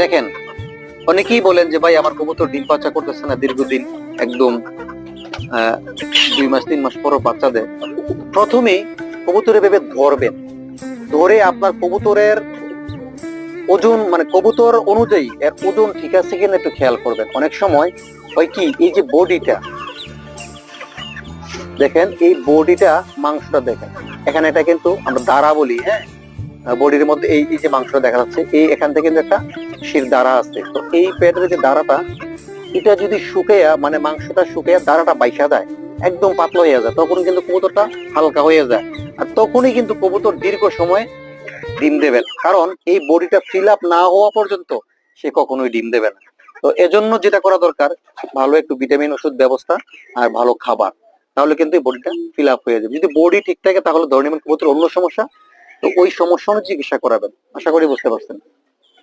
দেখেন, অনেকেই বলেন যে, ভাই, আমার কবুতর ডিম বাচ্চা করতেছে না দীর্ঘদিন, একদম দুই মাস, তিন মাস পরও বাচ্চা দেয়। প্রথমে কবুতরে ভেবে ধরবেন। ধরে আপনার কবুতরের ওজন মানে কবুতর অনুযায়ী এর ওজন ঠিক আছে কিনা একটু খেয়াল করবেন। অনেক সময় হয় কি, এই যে বডিটা, দেখেন, এই বডিটা মাংসটা দেখেন। এখানে এটা কিন্তু আমরা দাঁড়া বলি হ্যাঁ? বডির মধ্যে এই যে মাংসটা দেখা যাচ্ছে, এই এখান থেকে কিন্তু একটা শির দাঁড়া আছে। তো এই পেটের যে দাঁড়াটা, এটা যদি শুকাইয়া মানে মাংসটা শুকাইয়া দাঁড়াটা বাইসা দেয় একদম পাতলা হয়ে যায় তখন কিন্তু কবুতরটা হালকা হয়ে যায়। আর তখনই কিন্তু কবুতর দীর্ঘ সময় ডিম দেবেন কারণ এই বডিটা ফিল আপ না হওয়া পর্যন্ত সে কখনোই ডিম দেবে না। তো এজন্য যেটা করা দরকার, ভালো একটু ভিটামিন ওষুধ ব্যবস্থা আর ভালো খাবার। তাহলে কিন্তু বডিটা ফিল আপ হয়ে যাবে। যদি বডি ঠিক থাকে, তাহলে ধরে নেবেন কবুতর অন্য সমস্যা তো ওই সমস্যা অনুযায়ী চিকিৎসা করাবেন। আশা করি বুঝতে পারছেন।